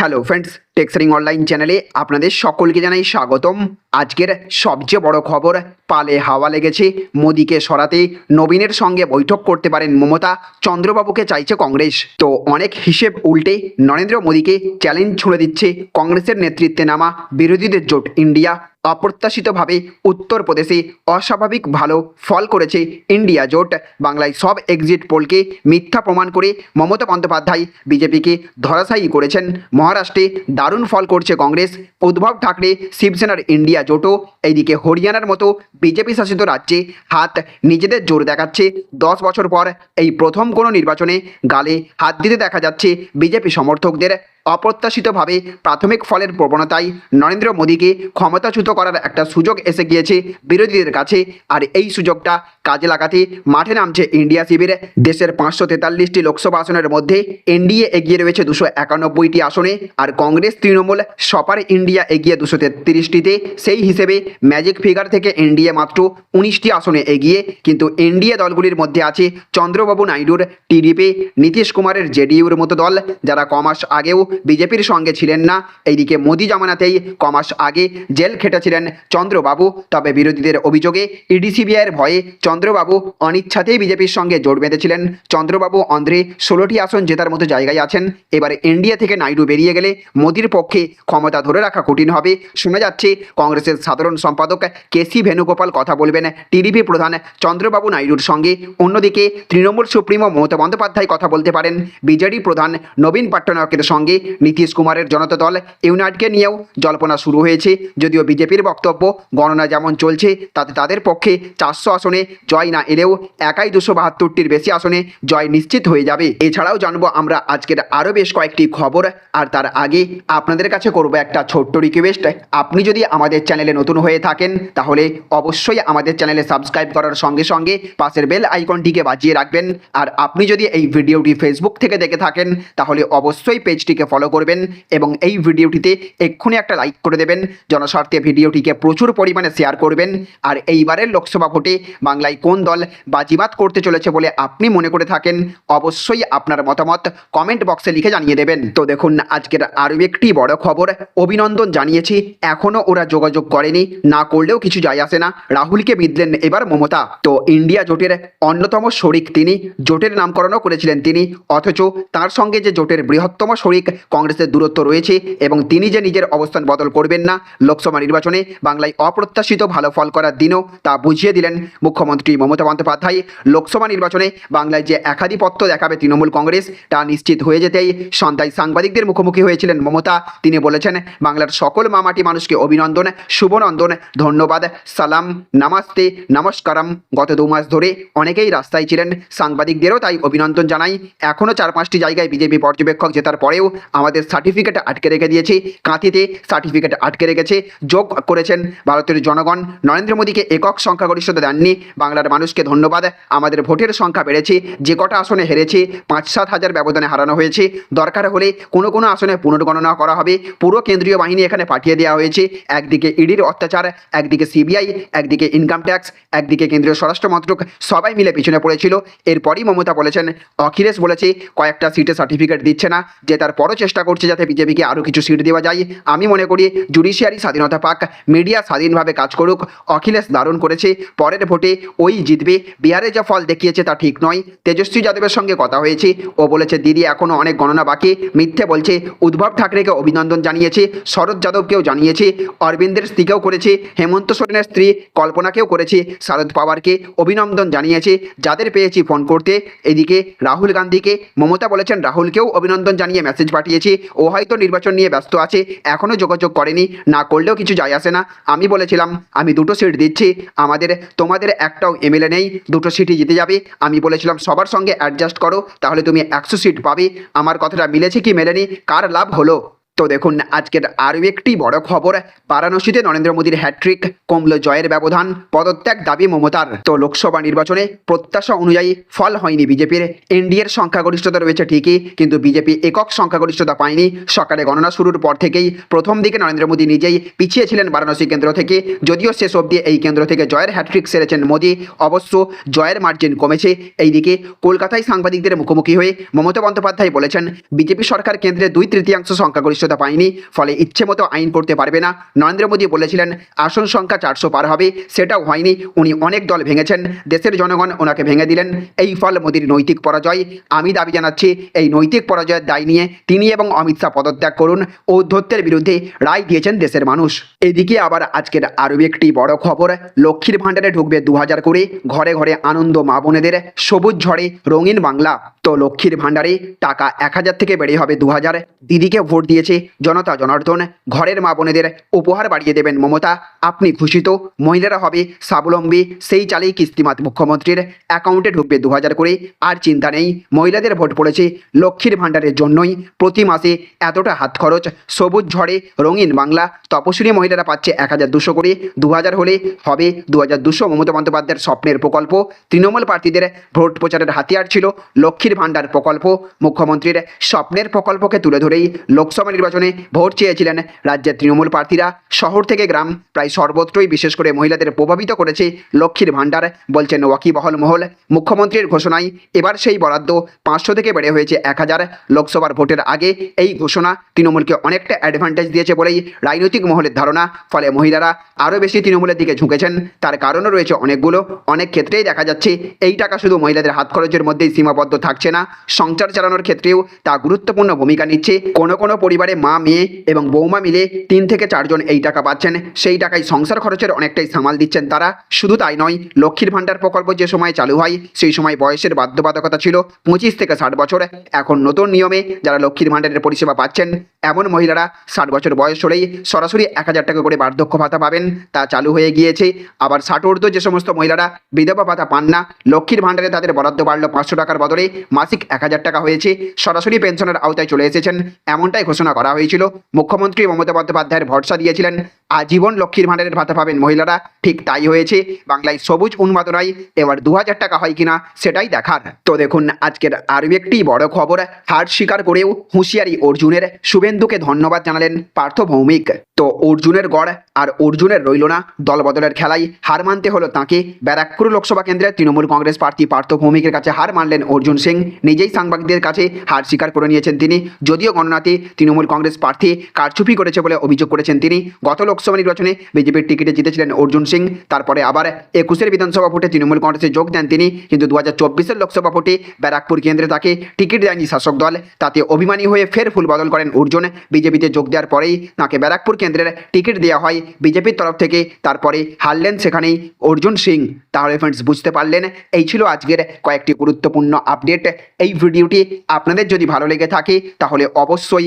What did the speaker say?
Hello friends টেক্সারিং online চ্যানেলে আপনাদের সকলকে জানাই স্বাগতম। আজকের সবচেয়ে বড় খবর, পালে হাওয়া লেগেছে, মোদীকে সরাতে নবীনের সঙ্গে বৈঠক করতে পারেন মমতা, চন্দ্রবাবুকে চাইছে কংগ্রেস। তো অনেক হিসেব উল্টে নরেন্দ্র মোদীকে চ্যালেঞ্জ ছুড়ে দিচ্ছে কংগ্রেসের নেতৃত্বে নামা বিরোধীদের জোট ইন্ডিয়া। অপ্রত্যাশিতভাবে উত্তরপ্রদেশে অস্বাভাবিক ভালো ফল করেছে ইন্ডিয়া জোট। বাংলায় সব এক্সিট পোলকে মিথ্যা প্রমাণ করে মমতা বন্দ্যোপাধ্যায় বিজেপিকে ধরাশায়ী করেছেন। মহারাষ্ট্রে দারুণ ফল করছে কংগ্রেস। উদ্ভব ঠাকরে শিবসেনার ইন্ডিয়া জোটও। এইদিকে হরিয়ানার মতো বিজেপি শাসিত রাজ্যে হাত নিজেদের জোর দেখাচ্ছে। দশ বছর পর এই প্রথম কোনো নির্বাচনে গালে হাত দিতে দেখা যাচ্ছে বিজেপি সমর্থকদের। অপ্রত্যাশিতভাবে প্রাথমিক ফলের প্রবণতায় নরেন্দ্র মোদীকে ক্ষমতাচ্যুত করার একটা সুযোগ এসে গিয়েছে বিরোধীদের কাছে। আর এই সুযোগটা কাজে লাগাতে মাঠে নামছে ইন্ডিয়া শিবির। দেশের পাঁচশো তেতাল্লিশটি লোকসভা আসনের মধ্যে এনডিএ এগিয়ে রয়েছে দুশো একানব্বইটি আসনে। আর কংগ্রেস, তৃণমূল, সপার ইন্ডিয়া এগিয়ে দুশো তেত্রিশটিতে। সেই হিসেবে ম্যাজিক ফিগার থেকে এনডিএ মাত্র উনিশটি আসনে এগিয়ে। কিন্তু এনডিএ দলগুলির মধ্যে আছে চন্দ্রবাবু নাইডুর, টিডিপি, নীতিশ কুমারের জেডিইউর মতো দল, যারা কমাস আগেও বিজেপির সঙ্গে ছিলেন না। এইদিকে মোদি জামানাতেই কমাস আগে জেল খেটেছিলেন চন্দ্রবাবু। তবে বিরোধীদের অভিযোগে ইডি, সিবিআইয়ের ভয়ে চন্দ্রবাবু অনিচ্ছাতেই বিজেপির সঙ্গে জোট বেঁধেছিলেন। চন্দ্রবাবু অন্ধ্রে ষোলোটি আসন জেতার মতো জায়গায় আছেন। এবার এনডিএ থেকে নাইডু বেরিয়ে গেলে মোদির পক্ষে ক্ষমতা ধরে রাখা কঠিন হবে। শোনা যাচ্ছে, কংগ্রেসের সাধারণ সম্পাদক কেসি ভেনুগোপাল কথা বলবেন টিডিপি প্রধান চন্দ্রবাবু নাইডুর সঙ্গে। অন্যদিকে তৃণমূল সুপ্রিমো মমতা বন্দ্যোপাধ্যায় কথা বলতে পারেন। বিজেডি প্রধান নবীন পট্টনায়কের সঙ্গে নীতিশ কুমারের জনতা দল ইউনাইটকে নিয়েও জল্পনা শুরু হয়েছে। যদিও বিজেপির বক্তব্য, গণনা যেমন চলছে, তাতে তাদের পক্ষে চারশো আসনে জয় না এলেও একাই দুশো বাহাত্তরটির বেশি আসনে জয় নিশ্চিত হয়ে যাবে। এছাড়াও জানব আমরা আজকের আরও বেশ কয়েকটি খবর, আর তার আগে আপনাদের কাছে করব একটা ছোট্ট রিকোয়েস্ট আপনি যদি আমাদের চ্যানেলে নতুন হয়ে থাকেন, তাহলে অবশ্যই আমাদের চ্যানেলে সাবস্ক্রাইব করার সঙ্গে সঙ্গে পাশের বেল আইকনটিকে বাজিয়ে রাখবেন। আর আপনি যদি এই ভিডিওটি ফেসবুক থেকে দেখে থাকেন, তাহলে অবশ্যই পেজটিকে ফলো করবেন এবং এই ভিডিওটিতে এক্ষুনি একটা লাইক করে দেবেন। জনস্বার্থে ভিডিওটিকে প্রচুর পরিমাণে শেয়ার করবেন। আর এইবারের লোকসভা ভোটে বাংলায় কোন দল বাজিমাত করতে চলেছে বলে আপনি মনে করে থাকেন, অবশ্যই আপনার মতামত কমেন্ট বক্সে লিখে জানিয়ে দেবেন। তো দেখুন, আজকের আরও একটি বড় খবর, অভিনন্দন জানিয়েছি এখনও ওরা যোগাযোগ করেনি, না করলেও কিছু যায় আসে না। রাহুলকে বিদলেন এবার মমতা। তো ইন্ডিয়া জোটের অন্যতম শরিক তিনি, জোটের নামকরণও করেছিলেন তিনি, অথচ তার সঙ্গে যে জোটের বৃহত্তম শরিক কংগ্রেসের দূরত্ব রয়েছে এবং তিনি যে নিজের অবস্থান বদল করবেন না লোকসভা নির্বাচনে বাংলায় অপ্রত্যাশিত ভালো ফল করার দিনও তা বুঝিয়ে দিলেন মুখ্যমন্ত্রী মমতা বন্দ্যোপাধ্যায়। লোকসভা নির্বাচনে বাংলায় যে একাধিপত্য দেখাবে তৃণমূল কংগ্রেস, তা নিশ্চিত হয়ে যেতেই সন্ধ্যায় সাংবাদিকদের মুখোমুখি হয়েছিলেন মমতা। তিনি বলেছেন, বাংলার সকল মামাটি মানুষকে অভিনন্দন, শুভনন্দন, ধন্যবাদ, সালাম, নামাস্তে, নমস্কারম। গত দু মাস ধরে অনেকেই রাস্তায় ছিলেন, সাংবাদিকদেরও তাই অভিনন্দন জানাই। এখনও চার পাঁচটি জায়গায় বিজেপি পর্যবেক্ষক জেতার পরেও আমাদের সার্টিফিকেট আটকে রেখে দিয়েছে। কাঁথিতে সার্টিফিকেট আটকে রেখেছে। যোগ করেছেন ভারতের জনগণ। নরেন্দ্র মোদীকে একক সংখ্যাগরিষ্ঠতা দেননি। বাংলার মানুষকে ধন্যবাদ। আমাদের ভোটের সংখ্যা বেড়েছে। যে কটা আসনে হেরেছে পাঁচ সাত হাজার ব্যবধানে হারানো হয়েছে। দরকার হলে কোনো কোনো আসনে পুনর্গণনা করা হবে। পুরো কেন্দ্রীয় বাহিনী এখানে পাঠিয়ে দেওয়া হয়েছে। একদিকে ইডির অত্যাচার, একদিকে সিবিআই, একদিকে ইনকাম ট্যাক্স একদিকে কেন্দ্রীয় স্বরাষ্ট্র মন্ত্রক, সবাই মিলে পিছনে পড়েছিল। এরপরই মমতা বলেছেন, অখিলেশ বলেছে, কয়েকটা সিটে সার্টিফিকেট দিচ্ছে না। যে তার পরও চেষ্টা করছে যাতে বিজেপিকে আরও কিছু সিট দেওয়া যায়। আমি মনে করি জুডিশিয়ারি স্বাধীনতা পাক মিডিয়া স্বাধীনভাবে কাজ করুক, অখিলেশ দারুণ করেছে, পরের ভোটে ওই জিতবে, বিহারে যা ফল দেখিয়েছে তা ঠিক নয়। তেজস্বী যাদবের সঙ্গে কথা হয়েছে, ও বলেছে, দিদি এখনও অনেক গণনা বাকি। মিথ্যে বলছে উদ্ভব ঠাকরেকে অভিনন্দন জানিয়েছে, শরৎ যাদবকেও জানিয়েছে, অরবিন্দের স্ত্রীকেও করেছে, হেমন্ত সোরেনের স্ত্রী কল্পনাকেও করেছে, শারদ পাওয়ারকে অভিনন্দন জানিয়েছে, যাদের পেয়েছি ফোন করতে। এদিকে রাহুল গান্ধীকে, মমতা বলেছেন, রাহুলকেও অভিনন্দন জানিয়ে মেসেজ পাঠিয়েছে। ও হয়তো নির্বাচন নিয়ে ব্যস্ত আছে এখনও যোগাযোগ করেনি। না করলেও কিছু যায় আসে না। আমি বলেছিলাম, আমি দুটো সিট দিচ্ছি। আমাদের, তোমাদের একটাও এমএলএ নেই। দুটো সিটই জিতে যাবে। আমি বলেছিলাম, সবার সঙ্গে অ্যাডজাস্ট করো, তাহলে তুমি একশো সিট পাবে। আমার কথাটা মিলেছে কি মেলেনি? কার লাভ হলো? তো দেখুন, আজকের আরও একটি বড় খবর। বারাণসীতে নরেন্দ্র মোদীর হ্যাট্রিক কমল জয়ের ব্যবধান, পদত্যাগ দাবি মমতার। তো লোকসভা নির্বাচনে প্রত্যাশা অনুযায়ী ফল হয়নি বিজেপির। এনডিএর সংখ্যাগরিষ্ঠতা রয়েছে ঠিকই, কিন্তু বিজেপি একক সংখ্যাগরিষ্ঠতা পায়নি। সকালে গণনা শুরুর পর থেকেই প্রথম দিকে নরেন্দ্র মোদী নিজেই পিছিয়ে ছিলেন বারাণসী কেন্দ্র থেকে। যদিও শেষ অবধি এই কেন্দ্র থেকে জয়ের হ্যাট্রিক সেরেছেন মোদী, অবশ্য জয়ের মার্জিন কমেছে। এইদিকে কলকাতায় সাংবাদিকদের মুখোমুখি হয়ে মমতা বন্দ্যোপাধ্যায় বলেছেন, বিজেপি সরকার কেন্দ্রে দুই তৃতীয়াংশ সংখ্যাগরিষ্ঠতা স্পষ্টতা পায়নি, ফলে ইচ্ছে মতো আইন করতে পারবে না। নরেন্দ্র মোদী বলেছিলেন, আসন সংখ্যা চারশো পার হবে, সেটাও হয়নি, উনি অনেক দল ভেঙেছেন, দেশের জনগণ ওনাকে ভেঙে দিলেন, এই ফল মোদীর নৈতিক পরাজয়। আমি দাবি জানাচ্ছি, এই নৈতিক পরাজয়ের দায় নিয়ে তিনি এবং অমিত শাহ পদত্যাগ করুন, ঔদ্ধত্যের বিরুদ্ধে রায় দিয়েছেন দেশের মানুষ। এদিকে আবার আজকের আরও একটি বড় খবর, লক্ষ্মীর ভাণ্ডারে ঢুকবে দু হাজার করে ঘরে ঘরে আনন্দ মা বোনেদের সবুজ ঝড়ে রঙিন বাংলা। তো লক্ষ্মীর ভাণ্ডারে টাকা এক হাজার থেকে বেড়ে হবে দু হাজার দিদিকে ভোট দিয়েছে জনতা জনার্দন, ঘরের মা বোনেদের উপহার বাড়িয়ে দেবেন মমতা। আপনি ঘোষিত মহিলারা হবে স্বাবলম্বী। সেই চালেই কিস্তিমাত মুখ্যমন্ত্রীর। অ্যাকাউন্টে ঢুকবে দু হাজার করে। আর চিন্তা নেই, মহিলাদের ভোট পড়েছে লক্ষ্মীর ভাণ্ডারের জন্যই। প্রতি মাসে এতটা হাত খরচ, সবুজ ঝড়ে রঙিন বাংলা। তপশিলি মহিলারা পাচ্ছে এক হাজার দুশো করে। দু হাজার হলে হবে দু হাজার দুশো মমতা বন্দ্যোপাধ্যায়ের স্বপ্নের প্রকল্প। তৃণমূল প্রার্থীদের ভোট প্রচারের হাতিয়ার ছিল লক্ষ্মীর ভাণ্ডার প্রকল্প। মুখ্যমন্ত্রীর স্বপ্নের প্রকল্পকে তুলে ধরেই লোকসভা নির্বাচনে ভোট চেয়েছিলেন রাজ্যের তৃণমূল প্রার্থীরা। শহর থেকে গ্রাম প্রায় সর্বত্রই বিশেষ করে মহিলাদের প্রভাবিত করেছে লক্ষ্মীর ভাণ্ডার, বলছেন ওয়াকিবহল মহল। মুখ্যমন্ত্রীর ঘোষণায় এবার সেই বরাদ্দ পাঁচশো থেকে বেড়ে হয়েছে এক হাজার। লোকসভার ভোটের আগে এই ঘোষণা তৃণমূলকে অনেকটা অ্যাডভান্টেজ দিয়েছে বলেই রাজনৈতিক মহলের ধারণা। ফলে মহিলারা আরও বেশি তৃণমূলের দিকে ঝুঁকেছেন। তার কারণও রয়েছে অনেকগুলো। অনেক ক্ষেত্রেই দেখা যাচ্ছে এই টাকা শুধু মহিলাদের হাত খরচের মধ্যেই সীমাবদ্ধ থাকছে না। সংসার চালানোর ক্ষেত্রেও তা গুরুত্বপূর্ণ ভূমিকা নিচ্ছে। কোনো কোনো পরিবারে মা, মেয়ে এবং বৌমা মিলে তিন থেকে চারজন এই টাকা পাচ্ছেন। সেই টাকায় সংসার খরচের অনেকটাই সামাল দিচ্ছেন তারা। শুধু তাই নয়, লক্ষ্মীর ভাণ্ডার প্রকল্প যে সময় চালু হয়, সেই সময় বয়সের বাধ্যবাধকতা ছিল পঁচিশ থেকে ষাট বছর। এখন নতুন নিয়মে যারা লক্ষ্মীর ভাণ্ডারের পরিষেবা পাচ্ছেন, এমন মহিলারা ষাট বছর বয়স হলেই সরাসরি এক হাজার টাকা করে বার্ধক্য ভাতা পাবেন। তা চালু হয়ে গিয়েছে। আবার ষাট ঊর্ধ্ব যে সমস্ত মহিলারা বিধবা ভাতা পান না, লক্ষ্মীর ভাণ্ডারে তাদের বরাদ্দ বাড়ল পাঁচশো টাকার বদলে। মাসিক এক হাজার টাকা হয়েছে। সরাসরি পেনশনের আওতায় চলে এসেছেন, এমনটাই ঘোষণা করা হয়েছিল। মুখ্যমন্ত্রী মমতা বন্দ্যোপাধ্যায়ের ভরসা দিয়েছিলেন, আজীবন লক্ষ্মীর ভাণ্ডারের ভাতা পাবেন মহিলারা। ঠিক তাই হয়েছে। বাংলায় সবুজ উন্মাদনায় এবার দু হাজার টাকা হয় কিনা সেটাই দেখার। তো দেখুন, আজকের আরও একটি বড় খবর, হার স্বীকার করেও হুঁশিয়ারি অর্জুনের। শুভেন্দুকে ধন্যবাদ জানালেন পার্থ ভৌমিক। তো অর্জুনের গড় আর অর্জুনের রইল না দলবদলের খেলায় হার মানতে হলো তাঁকে। ব্যারাকপুর লোকসভা কেন্দ্রের তৃণমূল কংগ্রেস প্রার্থী পার্থ ভৌমিকের কাছে হার মানলেন অর্জুন সিং। নিজেই সাংবাদিকদের কাছে হার স্বীকার করে নিয়েছেন তিনি। যদিও গণনাতে তৃণমূল কংগ্রেস প্রার্থী কারচুপি করেছে বলে অভিযোগ করেছেন তিনি। গত লোকসভা নির্বাচনে বিজেপির টিকিটে জিতেছিলেন অর্জুন সিং। তারপরে আবার একুশের বিধানসভা ভোটে তৃণমূল কংগ্রেসে যোগ দেন তিনি। কিন্তু দু হাজার চব্বিশের লোকসভা ভোটে ব্যারাকপুর কেন্দ্রে তাকে টিকিট দেয়নি শাসক দল। তাতে অভিমানী হয়ে ফের ফুল বদল করেন অর্জুন। বিজেপিতে যোগ দেওয়ার পরেই তাকে ব্যারাকপুর কেন্দ্রের টিকিট দেওয়া হয় বিজেপির তরফ থেকে। তারপরে হারলেন সেখানেই অর্জুন সিং। তাহলে ফ্রেন্ডস বুঝতে পারলেন? এই ছিল আজকের কয়েকটি গুরুত্বপূর্ণ আপডেট এই ভিডিওটি আপনাদের যদি ভালো লেগে থাকে, তাহলে অবশ্যই